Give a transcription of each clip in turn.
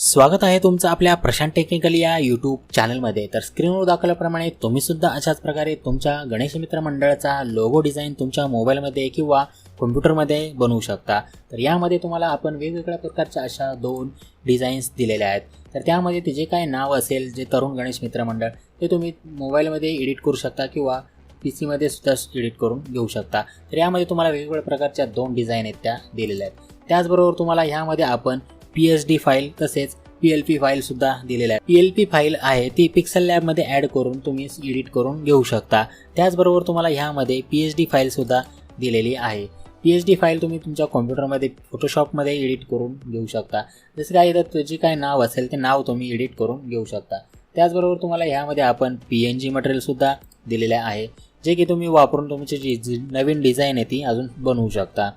स्वागत आहे तुमचं आपल्या प्रशांत टेक्निकल या यूट्यूब चॅनलमध्ये तर स्क्रीनवर दाखवल्याप्रमाणे तुम्ही सुद्धा अशाच प्रकारे तुमच्या गणेश मित्र मंडळाचा लोगो डिझाईन तुमच्या मोबाईलमध्ये किंवा कम्प्युटरमध्ये बनवू शकता. तर यामध्ये तुम्हाला आपण वेगवेगळ्या प्रकारच्या अशा दोन डिझाईन्स दिलेल्या आहेत. तर त्यामध्ये ते जे काय नाव असेल जे तरुण गणेश मित्र मंडळ ते तुम्ही मोबाईलमध्ये एडिट करू शकता किंवा पी सीमध्ये सुद्धा एडिट करून घेऊ शकता. तर यामध्ये तुम्हाला वेगवेगळ्या प्रकारच्या दोन डिझाईन आहेत त्या दिलेल्या आहेत. त्याचबरोबर तुम्हाला ह्यामध्ये आपण पी एच डी फाईल तसेच पी एल पी फाईलसुद्धा दिलेल्या आहे पी एल पी फाईल आहे ती पिक्सल लॅबमध्ये ॲड करून तुम्ही एडिट करून घेऊ शकता. त्याचबरोबर तुम्हाला ह्यामध्ये पी एच डी फाईलसुद्धा दिलेली आहे. पी एच डी फाईल तुम्ही तुमच्या कॉम्प्युटरमध्ये फोटोशॉपमध्ये एडिट करून घेऊ शकता. जसं काय येतात जे काय नाव असेल ते नाव तुम्ही एडिट करून घेऊ शकता. त्याचबरोबर तुम्हाला ह्यामध्ये आपण पी एन जी मटेरियलसुद्धा दिलेले आहे जे की तुम्ही वापरून तुमची जी जी नवीन डिझाईन आहे ती अजून बनवू शकता.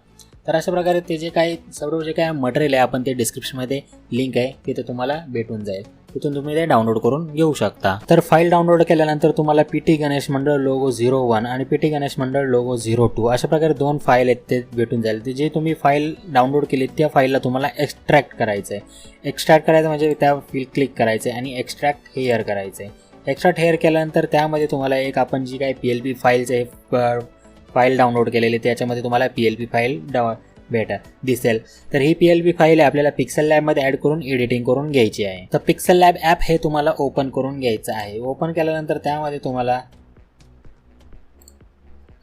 तर अशा प्रकारे ते जे काही सर्व जे काय मटेरियल आहे आपण ते डिस्क्रिप्शनमध्ये लिंक आहे तिथे तुम्हाला भेटून जाईल. तिथून तुम्ही ते डाउनलोड करून घेऊ शकता. तर फाईल डाउनलोड केल्यानंतर तुम्हाला P T Ganesh Mandal logo zero one आणि P T Ganesh Mandal logo zero to अशा प्रकारे दोन फाईल आहेत ते भेटून जाईल. ते जे तुम्ही फाईल डाउनलोड केली त्या फाईलला तुम्हाला एक्स्ट्रॅक्ट करायचं आहे एक्स्ट्रॅक्ट करायचं म्हणजे त्या फील क्लिक करायचं आहे आणि एक्स्ट्रॅक्ट हेअर करायचं आहे एक्स्ट्रॅक्ट हेअर केल्यानंतर त्यामध्ये तुम्हाला एक आपण जी काही पी एल पी आहे फाईल डाउनलोड केलेली त्याच्यामध्ये तुम्हाला पी एल पी फाईल डाव भेटा दिसेल. तर ही पी एल पी फाईल आहे आपल्याला पिक्सल लॅबमध्ये ॲड करून एडिटिंग करून घ्यायची आहे. तर पिक्सल लॅब ॲप हे तुम्हाला ओपन करून घ्यायचं आहे. ओपन केल्यानंतर त्यामध्ये तुम्हाला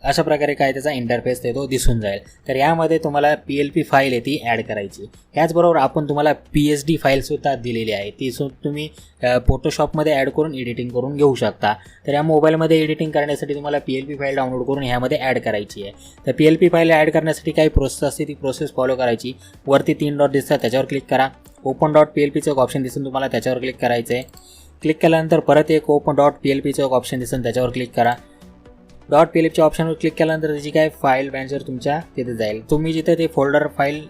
अशा प्रकारे काय त्याचा इंटरफेस ते तो दिसून जाईल. तर यामध्ये तुम्हाला पी एल पी फाईल आहे ती ॲड करायची. ह्याचबरोबर आपण तुम्हाला पी एच डी फाईलसुद्धा दिलेली आहे. ती सु तुम्ही फोटोशॉपमध्ये ॲड करून एडिटिंग करून घेऊ शकता. तर या मोबाईलमध्ये एडिटिंग करण्यासाठी तुम्हाला P L P file download करून ह्यामध्ये ॲड करायची आहे. तर P L P file add करण्यासाठी काही प्रोसेस असते ती प्रोसेस फॉलो करायची. वरती तीन डॉट दिसतात त्याच्यावर क्लिक करा. ओपन डॉट पी एल पीचं एक ऑप्शन दिसून तुम्हाला त्याच्यावर क्लिक करायचं आहे क्लिक केल्यानंतर परत एक ओपन डॉट पी एल पीचं एक ऑप्शन दिसून त्याच्यावर क्लिक करा. डॉट पी एल एफच्या ऑप्शनवर क्लिक केल्यानंतर त्याची काय फाईल मॅनेजर तुमच्या तिथे जाईल. तुम्ही जिथे ते फोल्डर फाईल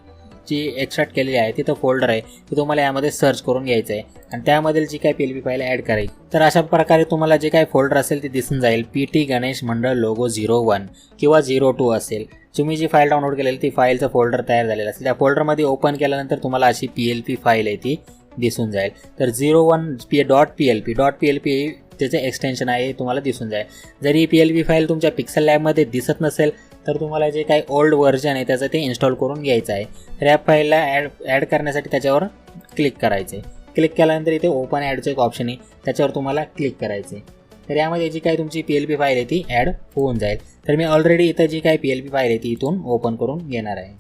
जी एक्स्ट्रॅक्ट केलेली आहे तिथं फोल्डर आहे ते तुम्हाला यामध्ये सर्च करून घ्यायचं आहे. आणि त्यामधील जी काय P L P file add करायची. तर अशा प्रकारे तुम्हाला जे काय फोल्डर असेल ते दिसून जाईल. P T Ganesh Mandal logo zero one किंवा झिरो टू असेल. तुम्ही जी फाईल डाउनलोड केलेली ती फाईलचं फोल्डर तयार झालेलं असेल. त्या फोल्डरमध्ये ओपन केल्यानंतर तुम्हाला अशी पी एल पी फाईल आहे ती दिसून जाईल. तर zero one P dot P L P dot P L P त्याचं एक्सटेन्शन आहे तुम्हाला दिसून जाईल. जर ही पी एल पी फाईल तुमच्या पिक्सल लॅबमध्ये दिसत नसेल तर तुम्हाला जे काही ओल्ड व्हर्जन आहे त्याचं ते इन्स्टॉल करून घ्यायचं आहे. रॅप फाईलला ॲड ॲड करण्यासाठी त्याच्यावर क्लिक करायचं. आहे क्लिक केल्यानंतर इथे ओपन ॲडचं एक ऑप्शन आहे त्याच्यावर तुम्हाला क्लिक करायचं. आहे तर यामध्ये जी काही तुमची पी एल पी फाईल आहे ती ॲड होऊन जाईल. तर मी ऑलरेडी इथं जी काही पी एल पी फाईल आहे ती इथून ओपन करून घेणार आहे.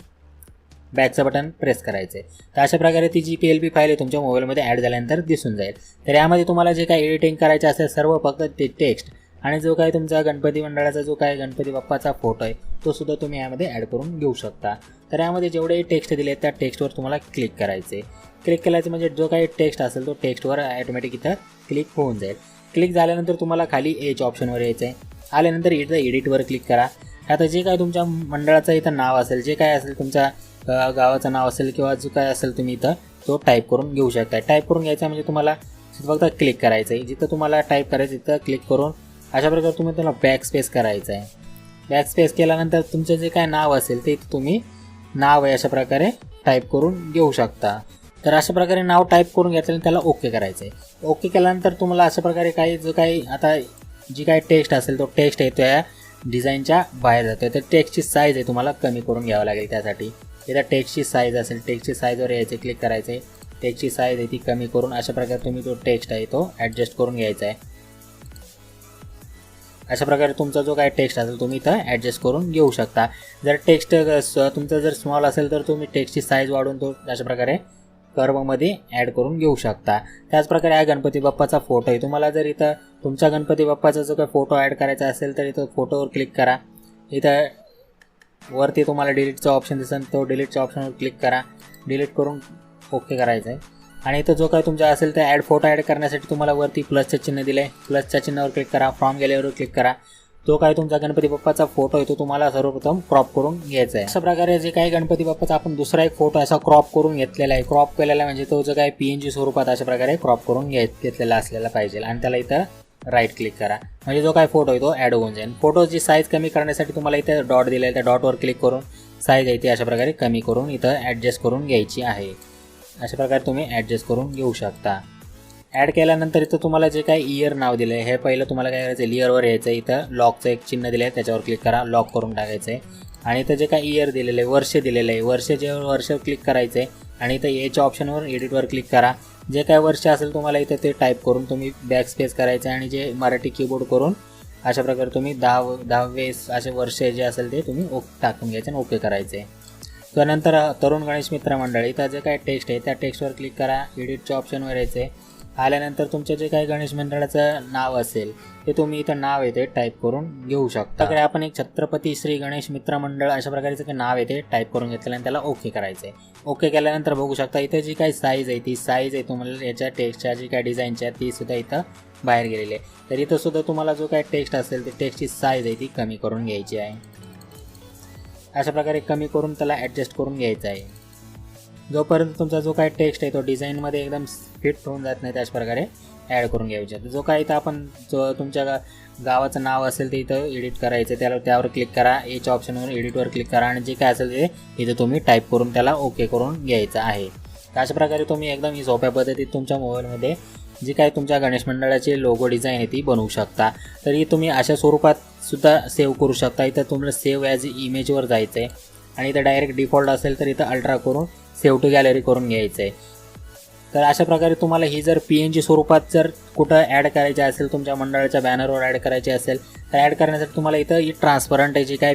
बॅकचं बटन प्रेस करायचं आहे तर अशा प्रकारे ती G P L P file आहे तुमच्या मोबाईलमध्ये ॲड झाल्यानंतर दिसून जाईल. तर यामध्ये तुम्हाला जे काही एडिटिंग करायचं असेल सर्व फक्त ते टेक्स्ट आणि जो काही तुमचा गणपती मंडळाचा जो काही गणपती बाप्पाचा फोटो आहे तो सुद्धा तुम्ही यामध्ये ॲड करून घेऊ शकता. तर यामध्ये जेवढे टेक्स्ट दिले त्या टेक्स्टवर तुम्हाला क्लिक करायचे क्लिक केल्याचं म्हणजे जो काही टेक्स्ट असेल तो टेक्स्टवर ॲटोमॅटिक इथं क्लिक होऊन जाईल. क्लिक झाल्यानंतर तुम्हाला खाली एच ऑप्शनवर यायचं आहे आल्यानंतर इथं एडिटवर क्लिक करा. आता जे काय तुमच्या मंडळाचं इथं नाव असेल जे काय असेल तुमच्या गावाचं नाव असेल किंवा जो काय असेल तुम्ही इथं तो टाईप करून घेऊ शकता. टाईप करून घ्यायचा म्हणजे तुम्हाला फक्त क्लिक करायचं आहे जिथं तुम्हाला टाईप करायचं तिथं क्लिक करून अशा प्रकारे तुम्ही त्याला बॅक स्पेस करायचं आहे बॅक स्पेस केल्यानंतर तुमचं जे काय नाव असेल ते तुम्ही नाव आहे अशा प्रकारे टाईप करून घेऊ शकता. तर अशा प्रकारे नाव टाईप करून घेतलं त्याला ओके करायचं आहे ओके केल्यानंतर तुम्हाला अशा प्रकारे काही जो काही आता जी काही टेक्स्ट असेल तो टेक्स्ट आहे डिझाईनच्या बाहेर जातो तर टेक्स्टची साईज आहे तुम्हाला कमी करून घ्यावं लागेल त्यासाठी. इथं टेक्स्टची साईज असेल टेक्स्टची साईजवर यायचे क्लिक करायचं आहे टेक्स्टची साईज आहे ती कमी करून अशा प्रकारे तुम्ही तो टेक्स्ट आहे तो ॲडजस्ट करून घ्यायचा आहे. अशा प्रकारे तुमचा जो काय टेक्स्ट असेल तुम्ही इथं ॲडजस्ट करून घेऊ शकता. जर टेक्स्ट तुमचं जर स्मॉल असेल तर तुम्ही टेक्स्टची साईज वाढवून तो अशा प्रकारे कर्वमध्ये ॲड करून घेऊ शकता. त्याचप्रकारे हा गणपती बाप्पाचा फोटो आहे. तुम्हाला जर इथं तुमच्या गणपती बाप्पाचा जो काही फोटो ॲड करायचा असेल तर इथं फोटोवर क्लिक करा. इथं वरती तुम्हाला डिलीटचा ऑप्शन दिसेल. तो डिलीटच्या ऑप्शनवर क्लिक करा. डिलीट करून ओके करायचं आहे आणि इथं जो काय तुमचा असेल तर ॲड फोटो ॲड करण्यासाठी तुम्हाला वरती प्लसचं चिन्ह दिलं आहे प्लसच्या चिन्हावर क्लिक करा. फॉर्म गॅलरीवर क्लिक करा. तो काय तुमचा गणपती बाप्पाचा फोटो आहे तो तुम्हाला सर्वप्रथम क्रॉप करून घ्यायचा आहे. अशा प्रकारे जे काही गणपती बाप्पाचा आपण दुसरा एक फोटो असा क्रॉप करून घेतलेला आहे. क्रॉप केलेला म्हणजे तो जो काय पी एन जी स्वरूपात अशा प्रकारे क्रॉप करून घेत घेतलेला असलेला पाहिजे. आणि त्याला इथं राईट क्लिक करा. म्हणजे जो काय फोटो आहे तो ॲड होऊन जाईल. फोटोची साईज कमी करण्यासाठी तुम्हाला इथं डॉट दिलेला त्या डॉटवर क्लिक करून साईज आहे ती अशा प्रकारे कमी करून इथं ॲडजस्ट करून घ्यायची आहे. अशा प्रकारे तुम्ही ॲडजस्ट करून घेऊ शकता. ॲड केल्यानंतर इथं तुम्हाला जे काही इयर नाव दिलं आहे हे पहिलं तुम्हाला काय करायचं आहे लिअरवर यायचं आहे इथं लॉकचं एक चिन्ह दिलं आहे त्याच्यावर क्लिक करा लॉक करून टाकायचं आहे आणि इथं जे काय इयर दिलेलं आहे वर्ष दिलेलं आहे वर्ष जे वर्ष क्लिक करायचं आहे आणि इथं एच्या ऑप्शनवर एडिटवर क्लिक करा. जे काय वर्ष असेल तुम्हाला इथं ते टाईप करून तुम्ही बॅक स्पेस करायचं आहे आणि जे मराठी कीबोर्ड करून अशा प्रकारे तुम्ही दहा दहावे असे वर्ष जे असेल ते तुम्ही ओक टाकून घ्यायचे आणि ओके करायचे. त्यानंतर तरुण गणेश मित्र मंडळ इथं जे काय टेक्स्ट आहे त्या टेक्स्टवर क्लिक करा. एडिटच्या ऑप्शनवर यायचे आल्यानंतर तुमचं जे काही गणेश मंडळाचं नाव असेल ते तुम्ही इथं नाव येते टाईप करून घेऊ शकता. तर आपण एक छत्रपती श्री गणेश मित्र मंडळ अशा प्रकारचं काही नाव येते टाईप करून घेतलं आणि त्याला ओके करायचं आहे. ओके केल्यानंतर बघू शकता इथं जी काही साईज आहे ती साईज आहे तुम्हाला याच्या टेक्स्टच्या जी काही डिझाईनच्या आहे ती सुद्धा इथं बाहेर गेलेली आहे. तर इथं सुद्धा तुम्हाला जो काही टेक्स्ट असेल ते टेक्स्टची साईज आहे ती कमी करून घ्यायची आहे. अशा प्रकारे कमी करून त्याला ॲडजस्ट करून घ्यायचं आहे. जोपर्यंत तुमचा जो काही टेक्स्ट आहे तो डिझाईनमध्ये एकदम फिट होऊन जात नाही त्याच प्रकारे ॲड करून घ्यायचे. जो काही इथं आपण जो तुमच्या गा गावाचं नाव असेल ते इथं एडिट करायचं त्याला त्यावर क्लिक करा. एच ऑप्शनवर एडिटवर क्लिक करा आणि जे काय असेल ते इथं तुम्ही टाईप करून त्याला ओके करून घ्यायचं आहे. अशा प्रकारे तुम्ही एकदम ही सोप्या पद्धतीत तुमच्या मोबाईलमध्ये जी काय तुमच्या गणेश मंडळाची लोगो डिझाईन आहे ती बनवू शकता. तरी तुम्ही अशा स्वरूपात सुद्धा सेव्ह करू शकता. इथं तुम्हाला सेव्ह ॲज इमेजवर जायचं आहे आणि इथं डायरेक्ट डिफॉल्ट असेल तर इथं अल्ट्रा करून सेव्ह टू गॅलरी करून घ्यायचं आहे तर अशा प्रकारे तुम्हाला ही जर पी एन जी स्वरूपात जर कुठं ॲड करायची असेल तुमच्या मंडळाच्या बॅनरवर ॲड करायची असेल तर ॲड करण्यासाठी तुम्हाला इथं ही ट्रान्सपरंट जी काय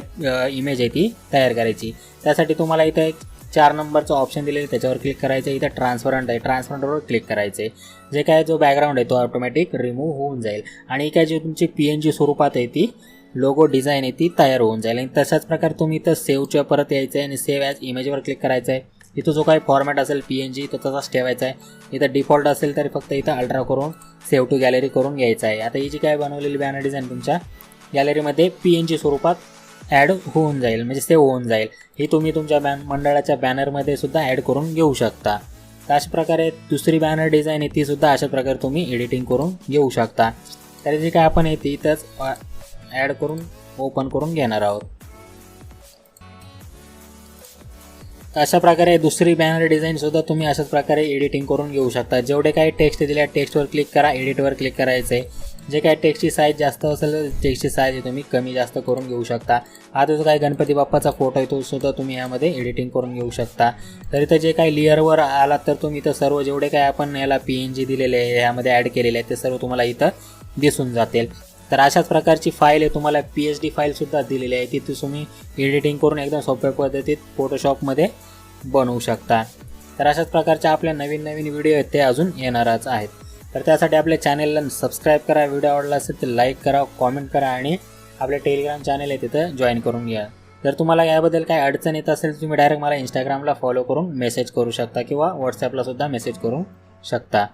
इमेज आहे ती तयार करायची. त्यासाठी तुम्हाला इथं एक चार नंबरचं ऑप्शन दिलेलं त्याच्यावर क्लिक करायचं इथं ट्रान्सपरंट आहे. ट्रान्सपरंटवर क्लिक करायचे जे काय जो बॅकग्राऊंड आहे तो ऑटोमॅटिक रिमूव्ह होऊन जाईल. आणि काय जी तुमची पी एन जी स्वरूपात आहे ती लोगो डिझाईन आहे ती तयार होऊन जाईल. आणि तशाच प्रकारे तुम्ही इथं सेव्हच्या परत यायचं आहे आणि सेव्ह ॲज इमेजवर क्लिक करायचं आहे इथं जो काही फॉर्मॅट असेल पी एन जी तो तसाच ठेवायचा आहे इथं डिफॉल्ट असेल तरी फक्त इथं अल्ट्रा करून सेव्ह टू गॅलरी करून घ्यायचं आहे आता ही जी काय बनवलेली बॅनर डिझाईन तुमच्या गॅलरीमध्ये पी एन जी स्वरूपात ॲड होऊन जाईल. म्हणजे सेव्ह होऊन जाईल. ही तुम्ही तुमच्या बॅन मंडळाच्या बॅनरमध्ये सुद्धा ॲड करून घेऊ शकता. तर अशा प्रकारे दुसरी बॅनर डिझाईन आहे तीसुद्धा अशा प्रकारे तुम्ही एडिटिंग करून घेऊ शकता. तर जी काय आपण आहे ती इथंच ॲड करून ओपन करून घेणार आहोत. अशा प्रकारे दुसरी बॅनर डिझाईनसुद्धा तुम्ही अशाच प्रकारे एडिटिंग करून घेऊ शकता. जेवढे काही टेक्स्ट दिले टेक्स्टवर क्लिक करा एडिटवर क्लिक करायचं आहे जे काही टेक्स्टची साईज जास्त असेल टेक्स्टची साईज तुम्ही कमी जास्त करून घेऊ शकता. हा जो काही गणपती बाप्पाचा फोटो आहे तो सुद्धा तुम्ही यामध्ये एडिटिंग करून घेऊ शकता. तर इथं जे काही लिअरवर आलात तर तुम्ही इथं सर्व जेवढे काही आपण याला पी एन जी दिलेले आहे यामध्ये ॲड केलेले आहे ते सर्व तुम्हाला इथं दिसून जातील. तर अशाच प्रकारची फाईल आहे. तुम्हाला पी एच डी फाईलसुद्धा दिलेली आहे. ती तुम्ही एडिटिंग करून एकदम सोप्या पद्धतीत फोटोशॉपमध्ये बनवू शकता. तर अशाच प्रकारच्या आपल्या नवीन नवीन व्हिडिओ आहेत ते अजून येणारच आहेत. तर त्यासाठी आपल्या चॅनेलला सबस्क्राईब करा. व्हिडिओ आवडला असेल तर लाईक करा कॉमेंट करा आणि आपले टेलिग्राम चॅनल आहे तिथं जॉईन करून घ्या. जर तुम्हाला याबद्दल काही अडचण येत असेल तर तुम्ही डायरेक्ट मला इंस्टाग्रामला फॉलो करून मेसेज करू शकता किंवा व्हॉट्सॲपलासुद्धा मेसेज करू शकता.